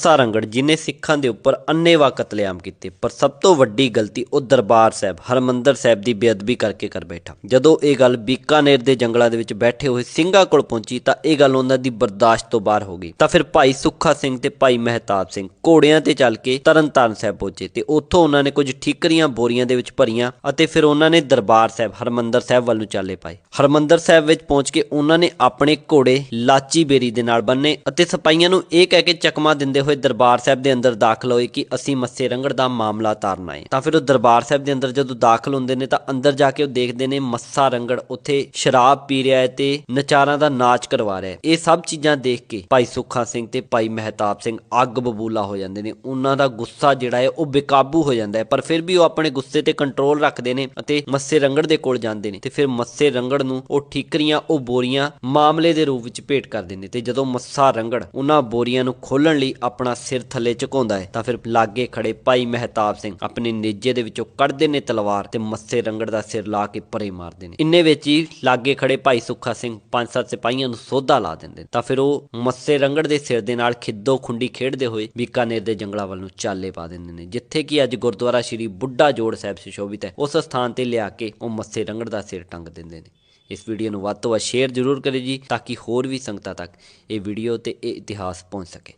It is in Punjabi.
ਮੱਸਾ ਰੰਗੜ ਜਿਨੇ ਸਿੱਖਾਂ ਦੇ ਉੱਪਰ ਅੰਨੇਵਾ ਕਤਲੇਆਮ ਕੀਤੇ। ਪਰ ਸਭ ਤੋਂ ਵੱਡੀ ਗਲਤੀ ਉਹ ਦਰਬਾਰ ਸਾਹਿਬ, ਹਰਮੰਦਰ ਸਾਹਿਬ ਦੀ ਬੇਅਦਬੀ ਕਰਕੇ ਕਰ ਬੈਠਾ। ਜਦੋਂ ਇਹ ਗੱਲ ਬੀਕਾਨੇਰ ਦੇ ਜੰਗਲਾਂ ਦੇ ਵਿੱਚ ਬੈਠੇ ਹੋਏ ਸਿੰਘਾਂ ਕੋਲ ਪਹੁੰਚੀ ਤਾਂ ਇਹ ਗੱਲ ਉਹਨਾਂ ਦੀ ਬਰਦਾਸ਼ਤ ਤੋਂ ਬਾਹਰ ਹੋ ਗਈ। ਤਾਂ ਫਿਰ ਭਾਈ ਸੁੱਖਾ ਸਿੰਘ ਤੇ ਭਾਈ ਮਹਿਤਾਬ ਸਿੰਘ ਘੋੜਿਆਂ ਤੇ ਚੱਲ ਕੇ ਤਰਨਤਾਰਨ ਸਾਹਿਬ ਪਹੁੰਚੇ ਤੇ ਉੱਥੋਂ ਉਹਨਾਂ ਨੇ ਕੁਝ ਠੀਕਰੀਆਂ ਬੋਰੀਆਂ ਦੇ ਵਿੱਚ ਭਰੀਆਂ ਅਤੇ ਫਿਰ ਉਹਨਾਂ ਨੇ ਦਰਬਾਰ ਸਾਹਿਬ, ਹਰਮੰਦਰ ਸਾਹਿਬ ਵੱਲ ਨੂੰ ਚਾਲੇ ਪਾਏ। ਹਰਮੰਦਰ ਸਾਹਿਬ ਵਿੱਚ ਪਹੁੰਚ ਕੇ ਉਹਨਾਂ ਨੇ ਆਪਣੇ ਘੋੜੇ ਲਾਚੀ ਬੇਰੀ ਦੇ ਨਾਲ ਬੰਨੇ ਅਤੇ ਸਿਪਾਹੀਆਂ ਨੂੰ ਇਹ ਕਹਿ ਕੇ ਚਕਮਾ ਦਿੰਦੇ ਹੋਏ ਦਰਬਾਰ ਸਾਹਿਬ ਦੇ ਅੰਦਰ ਦਾਖਲ ਹੋਏ ਕਿ ਅਸੀਂ ਮੱਸੇ ਰੰਗੜ ਦਾ ਮਾਮਲਾ ਤਾਰਨਾ ਹੈ। ਤਾਂ ਫਿਰ ਉਹ ਦਰਬਾਰ ਸਾਹਿਬ ਦੇ ਅੰਦਰ ਜਦੋਂ ਦਾਖਲ ਹੁੰਦੇ ਨੇ ਤਾਂ ਅੰਦਰ ਜਾ ਕੇ ਉਹ ਦੇਖਦੇ ਨੇ ਮੱਸਾ ਰੰਗੜ ਉੱਥੇ ਸ਼ਰਾਬ ਪੀ ਰਿਹਾ ਹੈ ਤੇ ਨਚਾਰਾਂ ਦਾ ਨਾਚ ਕਰਵਾ ਰਿਹਾ ਹੈ। ਇਹ ਸਭ ਚੀਜ਼ਾਂ ਦੇਖ ਕੇ ਭਾਈ ਸੁੱਖਾ ਸਿੰਘ ਤੇ ਭਾਈ ਮਹਿਤਾਬ ਸਿੰਘ ਅੱਗ ਬਬੂਲਾ ਹੋ ਜਾਂਦੇ ਨੇ। ਉਹਨਾਂ ਦਾ ਗੁੱਸਾ ਜਿਹੜਾ ਹੈ ਉਹ ਬੇਕਾਬੂ ਹੋ ਜਾਂਦਾ ਹੈ, ਪਰ ਫਿਰ ਵੀ ਉਹ ਆਪਣੇ ਗੁੱਸੇ ਤੇ ਕੰਟਰੋਲ ਰੱਖਦੇ ਨੇ ਅਤੇ ਮੱਸੇ ਰੰਗੜ ਦੇ ਕੋਲ ਜਾਂਦੇ ਨੇ ਤੇ ਫਿਰ ਮੱਸੇ ਰੰਗੜ ਨੂੰ ਉਹ ਠੀਕਰੀਆਂ, ਉਹ ਬੋਰੀਆਂ ਮਾਮਲੇ ਦੇ ਰੂਪ ਵਿੱਚ ਭੇਟ ਕਰਦੇ ਨੇ ਤੇ ਜਦੋਂ ਮੱਸਾ ਰੰਗੜ ਉਹਨਾਂ ਬੋਰੀਆਂ ਨੂੰ ਖੋਲਣ ਲਈ ਆਪਣਾ ਸਿਰ ਥੱਲੇ ਝੁਕਾਉਂਦਾ ਹੈ, ਤਾਂ ਫਿਰ ਲਾਗੇ ਖੜੇ ਭਾਈ ਮਹਿਤਾਬ ਸਿੰਘ ਆਪਣੇ ਨੇਜੇ ਦੇ ਵਿੱਚੋਂ ਕੱਢਦੇ ਨੇ ਤਲਵਾਰ ਤੇ ਮੱਸੇ ਰੰਗੜ ਦਾ ਸਿਰ ਲਾ ਕੇ ਪਰੇ ਮਾਰਦੇ ਨੇ। ਇੰਨੇ ਵਿੱਚ ਹੀ ਲਾਗੇ ਖੜੇ ਭਾਈ ਸੁੱਖਾ ਸਿੰਘ ਪੰਜ ਸੱਤ ਸਿਪਾਹੀਆਂ ਨੂੰ ਸੋਧਾ ਲਾ ਦਿੰਦੇ ਨੇ। ਤਾਂ ਫਿਰ ਉਹ ਮੱਸੇ ਰੰਗੜ ਦੇ ਸਿਰ ਦੇ ਨਾਲ ਖਿੱਦੋ ਖੁੰਡੀ ਖੇਡਦੇ ਹੋਏ ਬੀਕਾਨੇਰ ਦੇ ਜੰਗਲਾਂ ਵੱਲ ਨੂੰ ਚਾਲੇ ਪਾ ਦਿੰਦੇ ਨੇ, ਜਿੱਥੇ ਕਿ ਅੱਜ ਗੁਰਦੁਆਰਾ ਸ਼੍ਰੀ ਬੁੱਢਾ ਜੋੜ ਸਾਹਿਬ ਸੁਸ਼ੋਭਿਤ ਹੈ। ਉਸ ਸਥਾਨ ਤੇ ਲਿਆ ਕੇ ਉਹ ਮੱਸੇ ਰੰਗੜ ਦਾ ਸਿਰ ਟੰਗ ਦਿੰਦੇ ਨੇ। ਇਸ ਵੀਡੀਓ ਨੂੰ ਵੱਧ ਤੋਂ ਵੱਧ ਸ਼ੇਅਰ ਜ਼ਰੂਰ ਕਰੇ ਜੀ, ਤਾਂ ਕਿ ਹੋਰ ਵੀ ਸੰਗਤਾਂ ਤੱਕ ਇਹ ਵੀਡੀਓ ਤੇ ਇਹ ਇਤਿਹਾਸ ਪਹੁੰਚ ਸਕੇ।